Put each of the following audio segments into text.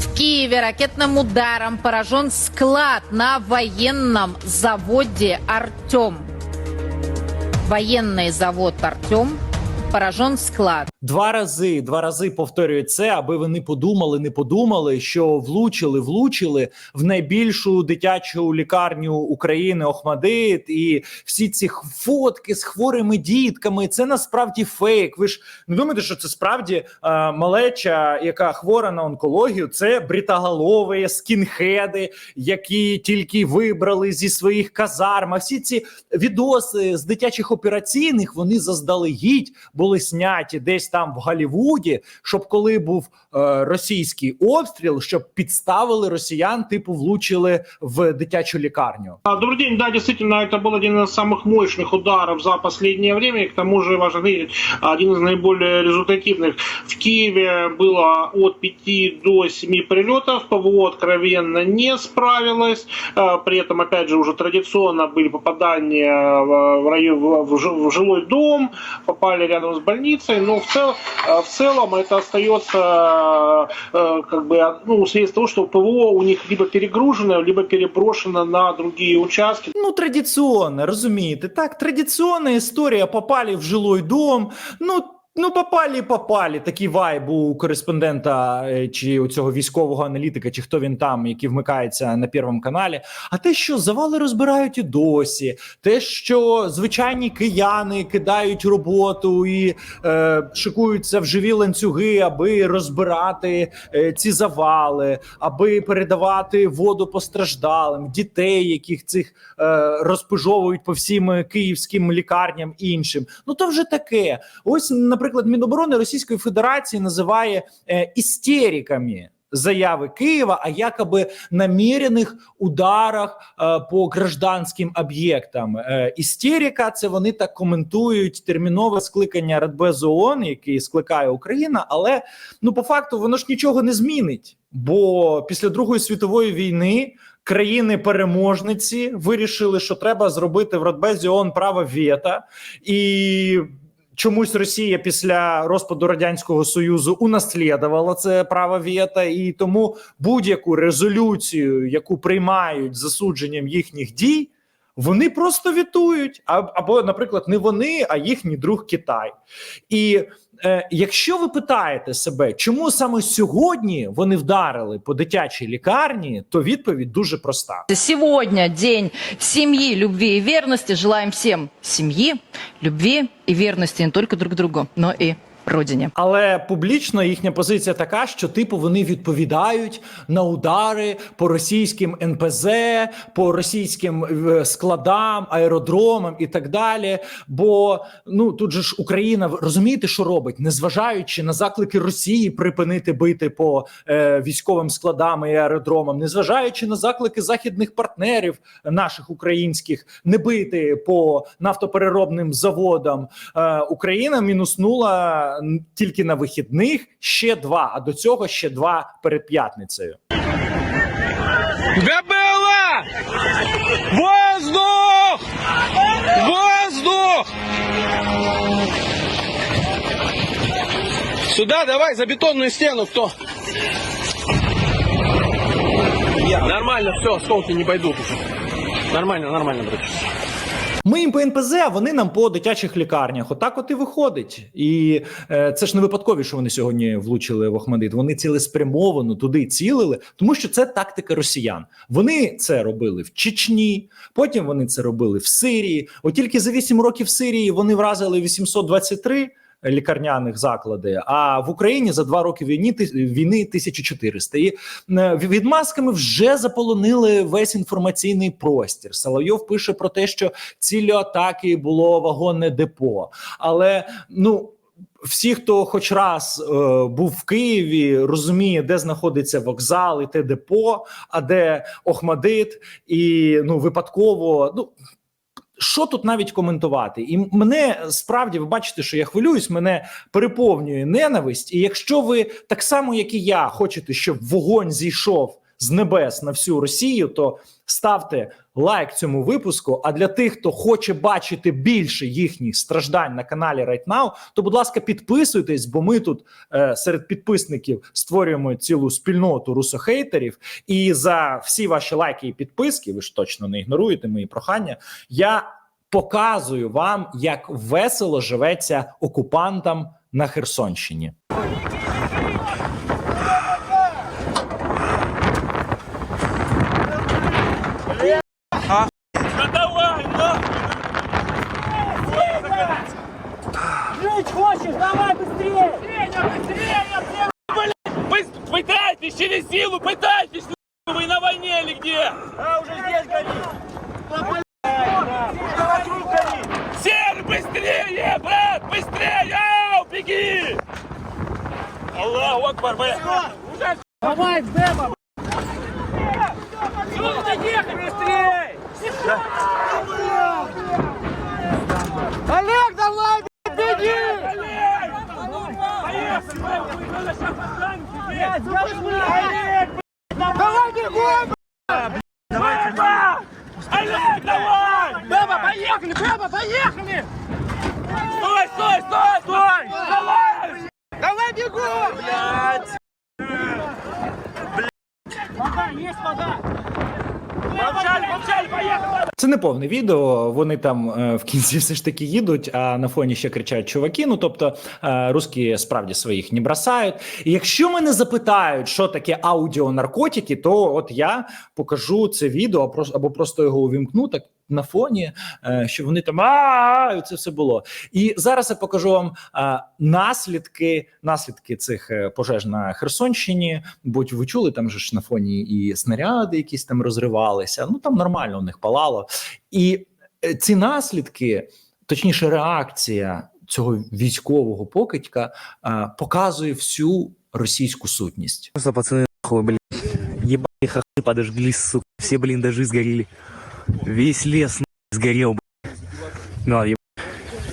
В Киеве ракетным ударом поражен склад на военном заводе «Артем». Военный завод «Артем» поражен склад. Два рази, два рази повторюю це, аби ви не подумали, не подумали, що влучили, влучили в найбільшу дитячу лікарню України Охмадит, і всі ці фотки з хворими дітками. Це насправді фейк. Ви ж не думаєте, що це справді е, малеча, яка хвора на онкологію? Це бритоголові скінхеди, які тільки вибрали зі своїх казарм. А всі ці відоси з дитячих операційних вони заздалегідь були сняті десь там в Голлівуді, щоб коли був е, російський обстріл, щоб підставили росіян, типу влучили в дитячу лікарню. А, Добрый день, да, действительно, это был один из самых мощных ударов за последнее время, и к тому же, важно видеть, один из наиболее результативных. В Киеве было от 5 до 7 прилетов, ПВО откровенно не справилось, А, при этом, опять же, уже традиционно были попадания в, в район, в, в жи- в жилой дом, попали рядом с больницей, но в, цел, а, в целом это остается э, как бы, ну, вследствие того, что ПВО у них либо перегружено, либо переброшено на другие участки. Ну, традиційно, розумієте, так, традиційна історія. Попали в жилой дом. Ну, ну попали, попали. Такий вайб у кореспондента е, чи у цього військового аналітика, чи хто він там, який вмикається на Первому каналі. А те, що завали розбирають і досі, те, що звичайні кияни кидають роботу і е, шикуються в живі ланцюги, аби розбирати е, ці завали, аби передавати воду постраждалим, дітей, яких цих е, розпижовують по всім київським лікарням іншим. Ну то вже таке. Ось, наприклад, Міноборони Російської Федерації називає е, істериками. Заяви Києва, а якоби намірених ударах е, по гражданським об'єктам. Е, істерика це вони так коментують термінове скликання Радбезу ООН, який скликає Україна, але ну по факту воно ж нічого не змінить. Бо після Другої світової війни країни-переможниці вирішили, що треба зробити в Радбезі ООН право вето, і чомусь Росія після розпаду радянського союзу унаслідувала це право вето, і тому будь-яку резолюцію, яку приймають засудженням їхніх дій. Вони просто вітують, або, наприклад, не вони, а їхній друг Китай. І е, якщо ви питаєте себе, чому саме сьогодні вони вдарили по дитячій лікарні, то відповідь дуже проста. Сьогодні день сім'ї, любви і вірності. Желаємо всім сім'ї, любви і вірності не только друг другу, но и Родине. Але публічно їхня позиція така, що типу вони відповідають на удари по російським НПЗ, по російським е, складам, аеродромам і так далі. Бо ну тут же ж Україна розумієте, що робить, незважаючи на заклики Росії припинити бити по е, військовим складам і аеродромам, незважаючи на заклики західних партнерів наших українських не бити по нафтопереробним заводам, е, Україна мінуснула тільки на вихідних ще два, а до цього ще два перед п'ятницею. ГБЛА! Воздух! Воздух! Сюда давай, за бетонную стену, кто? Нормально, все, осколки не пойдут. Нормально, нормально, братья. Ми їм по НПЗ, а вони нам по дитячих лікарнях. Отак, от і виходить. І е, це ж не випадкові, що вони сьогодні влучили в Охмадит. Вони цілеспрямовано туди цілили, тому що це тактика росіян. Вони це робили в Чечні, потім вони це робили в Сирії. От тільки за 8 років Сирії вони вразили 823 лікарняних заклади. А в Україні за два роки війни війни 1400. І е, відмазками вже заполонили весь інформаційний простір. Соловйов пише про те, що ціллю атаки було вагонне депо. Але ну. Всі, хто хоч раз е, був в Києві, розуміє, де знаходиться вокзал і те депо, а де Охмадит, і ну випадково, ну що тут навіть коментувати? І мене справді ви бачите, що я хвилююсь, мене переповнює ненависть. І якщо ви так само, як і я, хочете, щоб вогонь зійшов з небес на всю Росію, то ставте лайк цьому випуску. А для тих, хто хоче бачити більше їхніх страждань на каналі Right Now, то будь ласка, підписуйтесь, бо ми тут е, серед підписників створюємо цілу спільноту русохейтерів. І за всі ваші лайки і підписки, ви ж точно не ігноруєте мої прохання. Я показую вам, як весело живеться окупантам на Херсонщині. Пытайтесь через силу, пытайтесь, вы на войне или где? А уже здесь горит. Сер, быстрее, брат, быстрее, ау, беги! Аллаху Акбар, бля. Давай, Деба! Поехали, Беба, поехали! Стой, стой, стой, стой! Давай! Давай бегом! Блядь! Вода, есть вода! Це не повне відео. Вони там е, в кінці все ж таки їдуть, а на фоні ще кричать чуваки. Ну тобто, е, русські справді своїх не бросають. І якщо мене запитають, що таке аудіонаркотики, то от я покажу це відео або або просто його увімкну так на фоні, е, що вони там а і це все було. І зараз я покажу вам е, наслідки, наслідки цих е, пожеж на Херсонщині. Бо ви чули, там же ж на фоні і снаряди якісь там розривалися. Ну там нормально у них палало. І е, ці наслідки, точніше, реакція цього військового покидька е, показує всю російську сутність. Просто пацаны нахуй, блин. Ебаные хохлы подожгли, сука. Все блиндажи сгорели. Весь лес сгорел, блин. Ну, еб...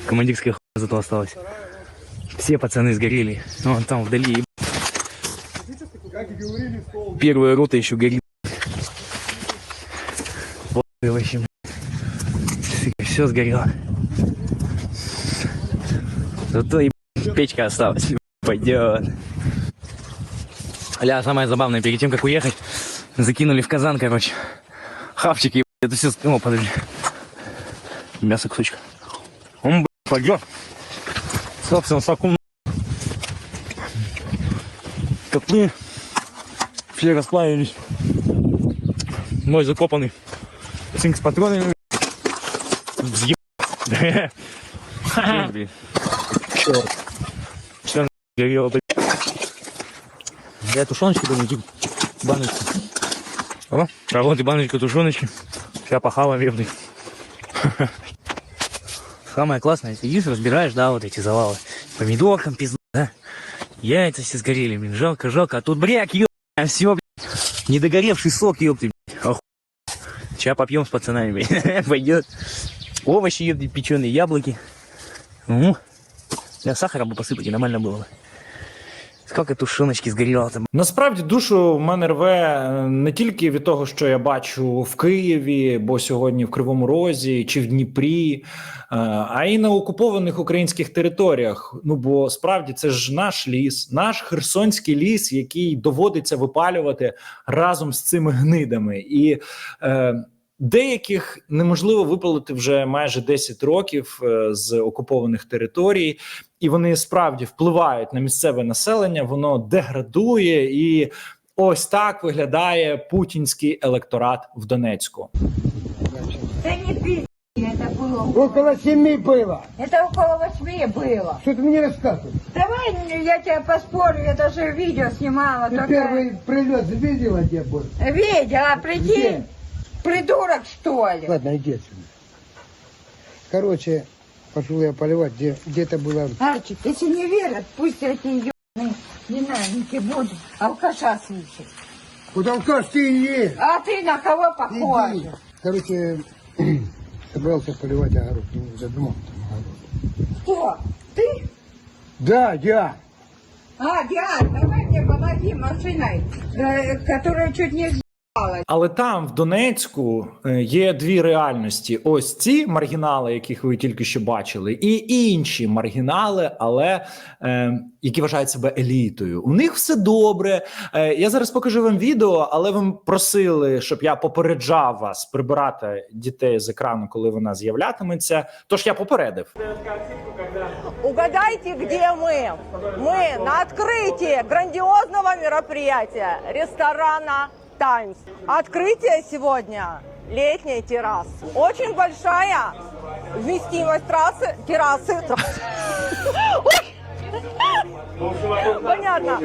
Командирская хуйня зато осталась. Все пацаны сгорели. Ну, вон там вдали, еб... Первая рота еще горит. Вот и вообще, все сгорело. Зато и печка осталась. Пойдет. Ля, самое забавное, перед тем, как уехать, закинули в казан, короче, хавчики, это все... О, подожди. Мясо кусочка. Он, блядь, пойдет. Собственно, соку, Котлы все расплавились. Мой закопанный цинк с патронами. Взъеб... Черт. Все горело. Я тушеночки думаю, баночку. О, а вот и баночка тушеночки. Сейчас похаваем, ебный. Самое классное, сидишь, разбираешь, да, вот эти завалы. Помидорком пизда, да? Яйца все сгорели, блин, жалко, жалко. А тут бряк, еб, все, блин. Недогоревший сок, ёпты, блин. Оху... Сейчас попьем с пацанами, блин. Пойдет. Овощи, еб, печеные яблоки. Ну, сахара бы посыпать, и нормально было бы. Сколько тушеночки сгорело там. Насправді душу в мене рве е, не тільки від того, що я бачу в Києві, бо сьогодні в Кривому Розі чи в Дніпрі, е, а й на окупованих українських територіях. Ну бо справді це ж наш ліс, наш херсонський ліс, який доводиться випалювати разом з цими гнидами. І е, деяких неможливо випалити вже майже 10 років е, з окупованих територій і вони справді впливають на місцеве населення, воно деградує, і ось так виглядає путінський електорат в Донецьку. Да не пизди, это было. Около семи было. Это около восьми было. Что ты мне рассказываешь? Давай я тебя поспорю, я даже видео снимала. Ты только- первый прилет видела, где был? Видела, а прикинь, Где? Придурок что ли? Ладно, иди отсюда. Короче, пошел я поливать, где, где-то было... Арчик, если не верят, пусть эти ебаные динамики будут алкаша слушать. Вот алкаш ты и есть. А ты на кого Иди. похож? Короче, собрался поливать огород. Ну, задумал там огород. Кто? Ты? Да, я. А, Диан, давай мне помоги машиной, э, которая чуть не Але там, в Донецьку, е, є дві реальності: ось ці маргінали, яких ви тільки що бачили, і інші маргінали, але е, які вважають себе елітою. У них все добре. Е, я зараз покажу вам відео, але ви просили, щоб я попереджав вас прибирати дітей з екрану, коли вона з'являтиметься. Тож я попередив. Угадайте, где мы? Мы на открытии грандиозного мероприятия ресторана «Таймс». Открытие сегодня летней террасы. Очень большая вместимость трассы, террасы. Понятно.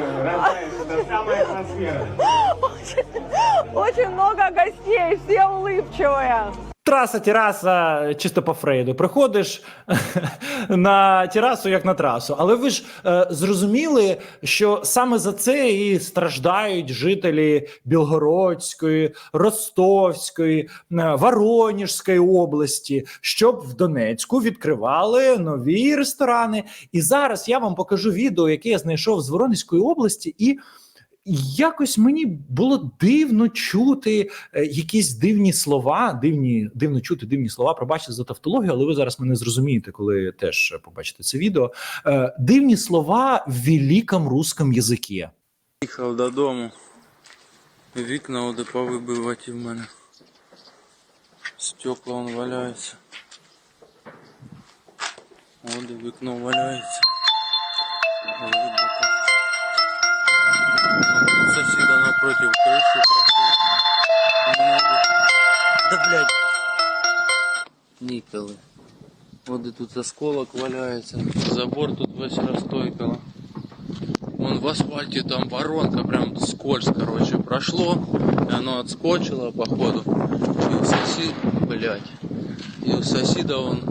Очень много гостей, все улыбчивые. Траса, тераса, чисто по Фрейду. Приходиш на терасу, як на трасу. Але ви ж е, зрозуміли, що саме за це і страждають жителі Білгородської, Ростовської, е, Воронежської області, щоб в Донецьку відкривали нові ресторани. І зараз я вам покажу відео, яке я знайшов з Воронезької області, і якось мені було дивно чути е, якісь дивні слова, дивні, дивно чути дивні слова. Пробачте за тавтологію, але ви зараз мене зрозумієте, коли теж побачите це відео. Е, дивні слова в великому русском язикі. Їхав додому. Вікна оде повибиваті в мене. Стекла он валяється. Оде вікно валяється. Вибито. Сусіда напротив кришу прокив. У мене оде... Да блядь. Ніколи. Оде тут осколок валяється. Забор тут весь розтойкало. Вон в асфальте там воронка, прям скользь, короче, прошло, и оно отскочило, походу. И у соседа, блядь, и у соседа он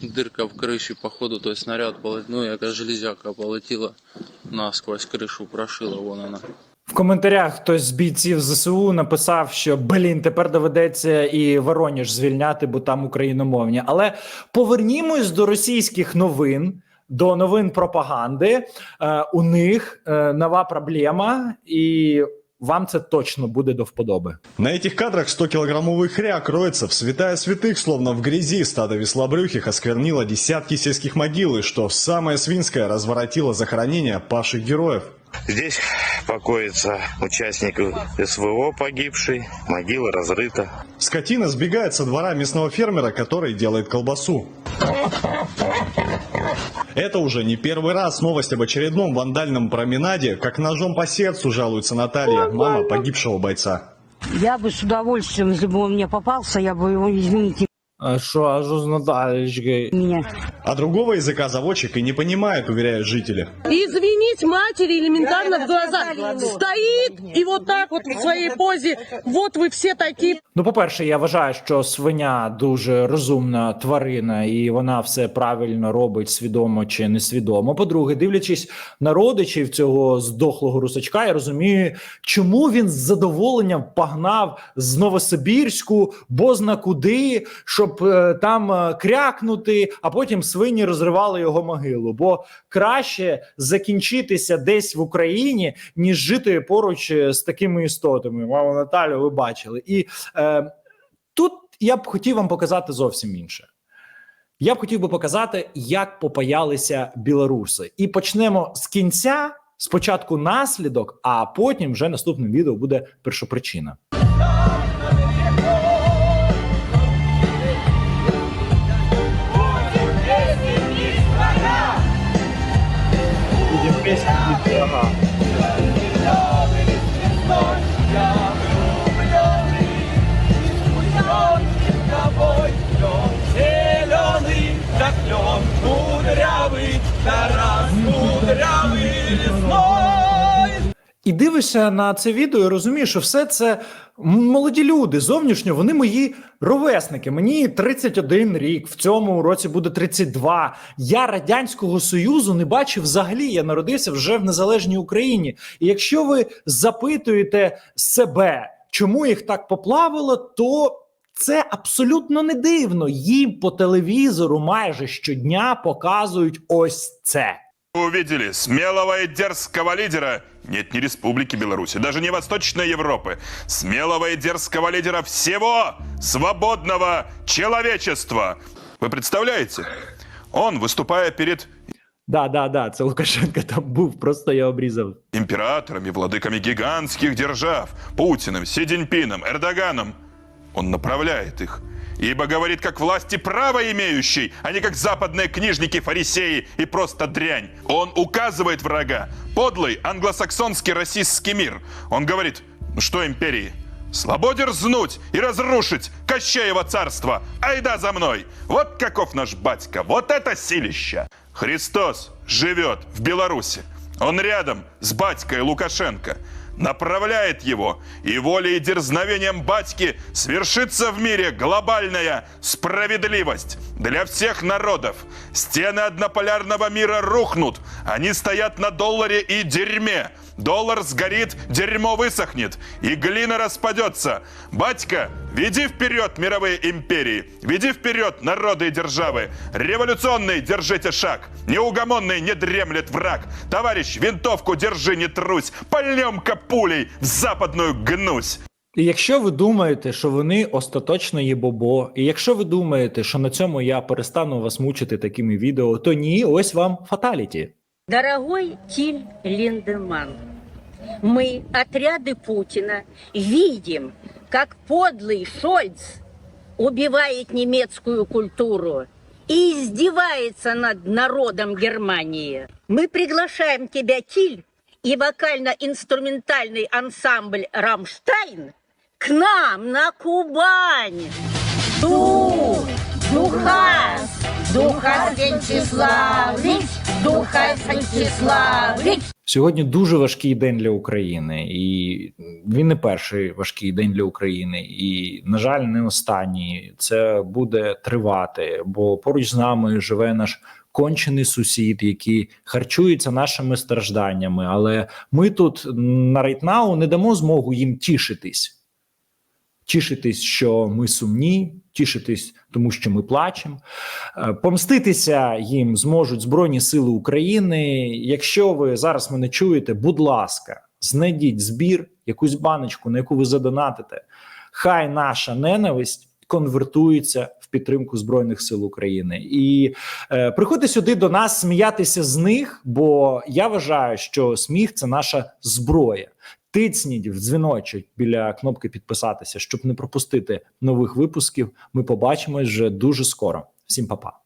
дырка в крыше, походу, то есть снаряд полетел, ну, яка железяка полетела насквозь крышу, прошила, вон она. В коментарях хтось з бійців ЗСУ написав, що блін, тепер доведеться і Воронеж звільняти, бо там україномовні. Але повернімось до російських новин. До новин пропаганди Е, у них е, нова проблема, і вам це точно буде до вподоби. На этих кадрах 100-килограммовый хряк роется в святая святых, словно в грязи стадо веслобрюхих осквернило десятки сельских могил, и что самое свинское разворотило захоронение павших героев. Здесь покоится участник СВО погибший, могила разрыта. Скотина сбегает со двора местного фермера, который делает колбасу. Это уже не первый раз новость об очередном вандальном променаде, как ножом по сердцу жалуется Наталья, мама погибшего бойца. Я бы с удовольствием, если бы он мне попался, я бы его, извините А що, а що з Наталічкою? меня. А другого языка заводчик и не понимает, уверяют жители. Извинить матери элементарно в глаза. Стоит и вот так вот в своей позе. Вот вы все такие. Ну, по-перше, я вважаю, що свиня дуже розумна тварина, і вона все правильно робить, свідомо чи несвідомо. По-друге, дивлячись на родичів цього здохлого русачка, я розумію, чому він з задоволенням погнав з Новосибірську, бозна куди, щоб е, там е, крякнути, а потім свині розривали його могилу. Бо краще закінчитися десь в Україні, ніж жити поруч е, з такими істотами. Мама Наталю, ви бачили. І е, тут я б хотів вам показати зовсім інше. Я б хотів би показати, як попаялися білоруси. І почнемо з кінця. Спочатку наслідок, а потім вже наступним відео буде першопричина. Зеленый, как лен, кудрявый, Тарас кудрявый лесной. І дивишся на це відео і розумієш, що все це молоді люди. Зовнішньо вони мої ровесники. Мені 31 рік, в цьому році буде 32. Я радянського союзу не бачив взагалі. Я народився вже в незалежній Україні. І якщо ви запитуєте себе, чому їх так поплавило, то це абсолютно не дивно. Їм по телевізору майже щодня показують ось це. Увидели смелого и дерзкого лидера нет, не Республики Беларусь, даже не Восточной Европы, смелого и дерзкого лидера всего свободного человечества. Вы представляете? Он, выступая перед Да, да, да, це Лукашенко там був, просто я обрізав. императорами, владыками гигантских держав, Путиным, Си Цзиньпином, Эрдоганом, он направляет их. Ибо говорит как власти право имеющий, а не как западные книжники, фарисеи и просто дрянь. Он указывает врага. Подлый англосаксонский российский мир. Он говорит, ну что империи? Слабо дерзнуть и разрушить Кощеево царство. Айда за мной! Вот каков наш батька, вот это силища! Христос живет в Беларуси. Он рядом с батькой Лукашенко. Направляет его, и волей и дерзновением батьки свершится в мире глобальная справедливость для всех народов. Стены однополярного мира рухнут, они стоят на долларе и дерьме. Доллар сгорит, дерьмо высохнет, и глина распадется. Батька, веди вперед мировые империи, веди вперед народы и державы. Революционный держите шаг, неугомонный не дремлет враг. Товарищ, винтовку держи, не трусь, пальнем-ка пулей в западную гнусь. І якщо ви думаєте, що вони остаточно є бобо, і якщо ви думаєте, що на цьому я перестану вас мучити такими відео, то ні, ось вам фаталіті. Дорогой Тиль Линдеман, мы, отряды Путина, видим, как подлый Шольц убивает немецкую культуру и издевается над народом Германии. Мы приглашаем тебя, Тиль, и вокально-инструментальный ансамбль «Рамштайн» к нам на Кубань. Дух, духа, духа Вячеславович, духа Вячеславович. Сьогодні дуже важкий день для України, і він не перший важкий день для України, і на жаль, не останній. Це буде тривати, бо поруч з нами живе наш кончений сусід, який харчується нашими стражданнями. Але ми тут на Рейтнау не дамо змогу їм тішитись. Тішитись, що ми сумні, тішитись, тому що ми плачемо. Е, Помститися їм зможуть Збройні Сили України. Якщо ви зараз мене чуєте, будь ласка, знайдіть збір, якусь баночку, на яку ви задонатите. Хай наша ненависть конвертується в підтримку Збройних сил України. І е, приходьте сюди до нас сміятися з них, бо я вважаю, що сміх це наша зброя. Тицніть в дзвіночок біля кнопки підписатися, щоб не пропустити нових випусків. Ми побачимось вже дуже скоро. Всім па-па.